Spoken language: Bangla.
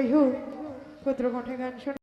যাই হোক পুত্র কণ্ঠে গান শোনা।